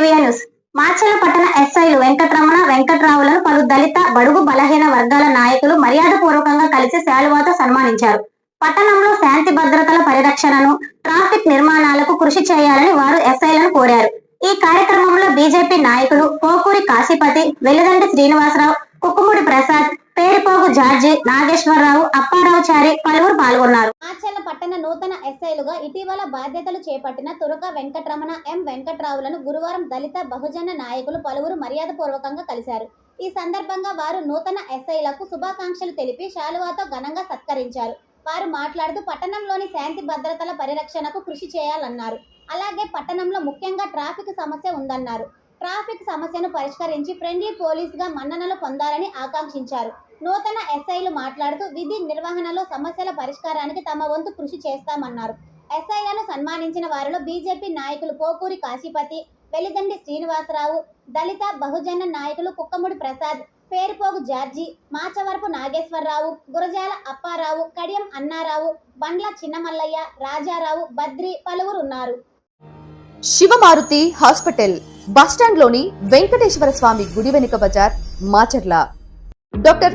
News. Macherla పట్టణ ఎస్ఐలు వెంకటరమణ వెంకట్రావులను పలు దళిత బడుగు బలహీన వర్గాల నాయకులు మర్యాదపూర్వకంగా కలిసి శాలువాతో సన్మానించారు. పట్టణంలో శాంతి భద్రతల పరిరక్షణను ట్రాఫిక్ నిర్మాణాలకు కృషి చేయాలని వారు ఎస్ఐలను కోరారు. ఈ కార్యక్రమంలో బీజేపీ నాయకులు పోకూరి కాశీపతి వెల్లిదండ్రి శ్రీనివాసరావు కుక్కుముడి ప్రసాద్ పేరుపోగు జార్జి నాగేశ్వరరావు అప్పారావు చారి పలువురు పాల్గొన్నారు. పట్టణ నూతన ఎస్ఐలుగా ఇటీవల బాధ్యతలు చేపట్టిన తురక వెంకటరమణ ఎం. వెంకట్రావులను గురువారం దళిత బహుజన నాయకులు పలువురు మర్యాదపూర్వకంగా కలిశారు. ఈ సందర్భంగా వారు నూతన ఎస్ఐలకు శుభాకాంక్షలు తెలిపి శాలువాతో ఘనంగా సత్కరించారు. వారు మాట్లాడుతూ పట్టణంలోని శాంతి భద్రతల పరిరక్షణకు కృషి చేయాలన్నారు. అలాగే పట్టణంలో ముఖ్యంగా ట్రాఫిక్ సమస్య ఉందన్నారు. ట్రాఫిక్ సమస్యను పరిష్కరించి ఫ్రెండ్లీ పోలీసుగా మన్ననలు పొందాలని ఆకాంక్షించారు. నూతన ఎస్ఐలు మాట్లాడుతూ విధి నిర్వహణలో సమస్యల పరిష్కారానికి తమ వంతు కృషి చేస్తామన్నారు. ఎస్ఐలను సన్మానించిన వారిలో బీజేపీ నాయకులు పోకూరి కాశీపతి వెలిదండి శ్రీనివాసరావు దళిత బహుజన నాయకులు కుక్కముడి ప్రసాద్ పేరుపోగు జార్జి మాచవరపు నాగేశ్వరరావు గురజాల అప్పారావు కడియం అన్నారావు బండ్ల చిన్నమల్లయ్య రాజారావు బద్రి పలువురు ఉన్నారు శివమారుతి హాస్పిటల్ బస్టాండ్లోని వెంకటేశ్వర స్వామి గుడి వెనుక బజార్ మాచర్ల. డాక్టర్